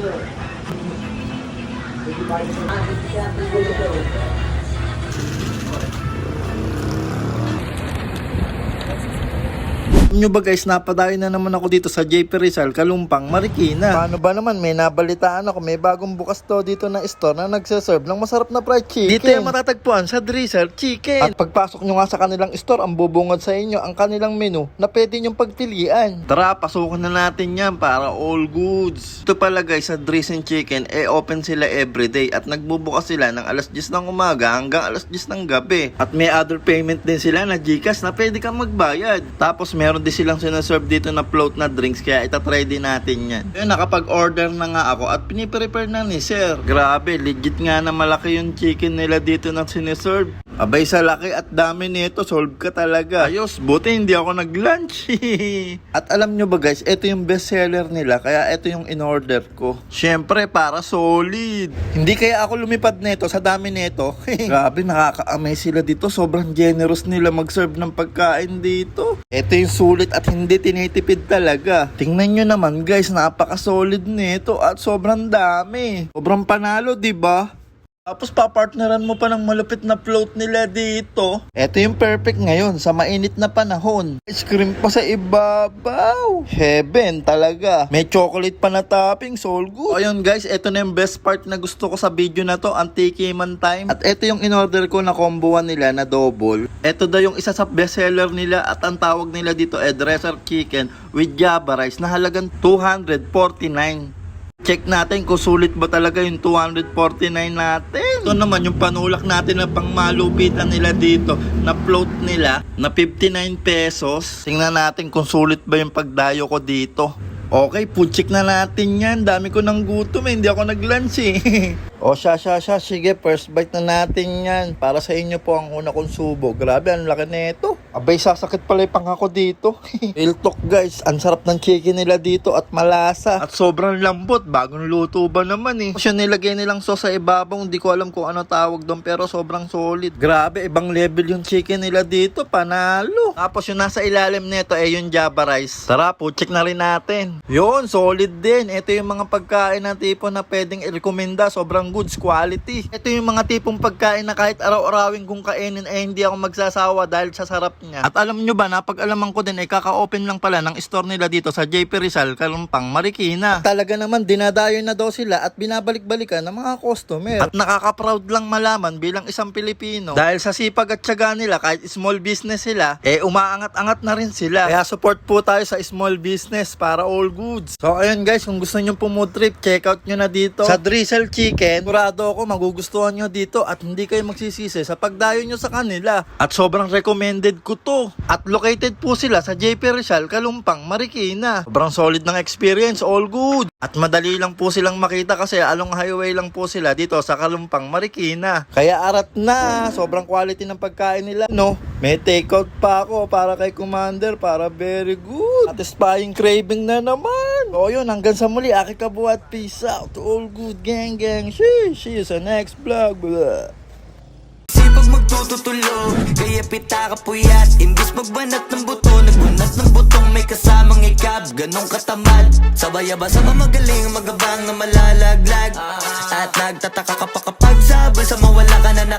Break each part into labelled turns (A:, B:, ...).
A: You. Nyo ba guys, napadayo na naman ako dito sa JP Rizal, Kalumpang, Marikina. Paano ba naman, may nabalitaan ako, may bagong bukas to dito na store na nagsaserve ng masarap na fried chicken. Dito yung matatagpuan sa Drizzle Chicken. At pagpasok nyo nga sa kanilang store, ang bubungad sa inyo ang kanilang menu na pwede nyong pagpilian. Tara, pasukan na natin yan para all goods. Ito pala guys, sa Drizzle Chicken, eh open sila everyday at nagbubukas sila ng alas 10 ng umaga hanggang alas 10 ng gabi. At may other payment din sila na Gcash na pwede kang magbayad. Tapos meron din silang sinaserve dito na float na drinks kaya itatry din natin yan. Yun, nakapag-order na nga ako at piniprepare na ni sir. Grabe, legit nga na malaki yung chicken nila dito na sinaserve. Abay sa laki at dami nito, solve ka talaga. Ayos, buti hindi ako nag-lunch. at alam nyo ba guys, ito yung best seller nila, kaya ito yung in-order ko. Syempre, para solid. Hindi kaya ako lumipad nito sa dami nito. Grabe, nakaka-amay sila dito. Sobrang generous nila mag-serve ng pagkain dito. Ito yung sulit at hindi tinitipid talaga. Tingnan nyo naman guys, napaka-solid nito at sobrang dami. Sobrang panalo, di ba? Tapos papartneran mo pa ng malupit na float nila dito. Ito yung perfect ngayon sa mainit na panahon. Ice cream pa sa ibabaw. Heaven talaga. May chocolate pa na toppings, all good. Ayun guys, ito na yung best part na gusto ko sa video na to, ang Tikiman Time. At ito yung in-order ko na combo nila na double. Ito daw yung isa sa best seller nila at ang tawag nila dito ay dresser chicken with java rice na halagang 249. Check natin kung sulit ba talaga yung 249 natin. Ito naman yung panulak natin na pang malupitan nila dito na float nila na 59 pesos. Tingnan natin kung sulit ba yung pagdayo ko dito. Okay, check na natin yan. Dami ko ng gutom eh. Hindi ako nag-lunch eh. o siya, siya, siya. Sige, first bite na natin yan. Para sa inyo po ang una kong subo. Grabe, ang laki nito. Abay, sasakit pala yung pangako dito. Real talk guys, ang sarap ng chicken nila dito at malasa. At sobrang lambot, bagong luto ba naman eh. Yung nilagay nilang sauce sa ibabaw, hindi ko alam kung ano tawag doon pero sobrang solid. Grabe, ibang level yung chicken nila dito, panalo. Tapos yung nasa ilalim nito ay yung java rice. Tara po, check na rin natin. Yun, solid din. Ito yung mga pagkain na tipo na pwedeng i-recommenda, sobrang goods quality. Ito yung mga tipong pagkain na kahit araw-arawin kong kainin eh hindi ako magsasawa dahil sa sarap niya. At alam nyo ba, napag-alaman ko din eh kaka-open lang pala ng store nila dito sa JP Rizal, Kalumpang, Marikina. At talaga naman dinadayo na daw sila at binabalik-balikan ng mga customer. At nakaka-proud lang malaman bilang isang Pilipino dahil sa sipag at tiyaga nila kahit small business sila, eh umaangat-angat na rin sila. Kaya support po tayo sa small business para all goods. So ayun guys, kung gusto nyo po mood trip, check out nyo na dito sa Drizzle Chicken. Sigurado ako magugustuhan nyo dito at hindi kayo magsisisi sa pagdayo nyo sa kanila. At sobrang recommended ko to. At located po sila sa JP Rizal, Kalumpang, Marikina. Sobrang solid ng experience, all good. At madali lang po silang makita kasi along highway lang po sila dito sa Kalumpang, Marikina. Kaya arat na, sobrang quality ng pagkain nila, no? May takeout pa ako para kay Commander para very good. Satisfying craving na naman. O yun, hanggang sa muli, aki kabuhat. Peace out. All good, gang gang. Sheesh, see you sa next vlog. Blah.
B: Sipag magtututulog Kaya pita ka puyat Imbis magbanat ng buto Nagbanat ng butong may kasamang ikab Ganong katamad Sabay-abasa ba magaling Magabang na malalaglag At nagtataka ka pa kapag sabay Sa mawala ka na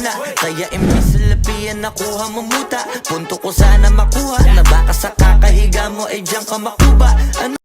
B: muna. Kaya imbis sa lapian nakuha mo muta. Punto ko sana makuha. Na baka sa kakahiga mo ay diyan ka makuba Ano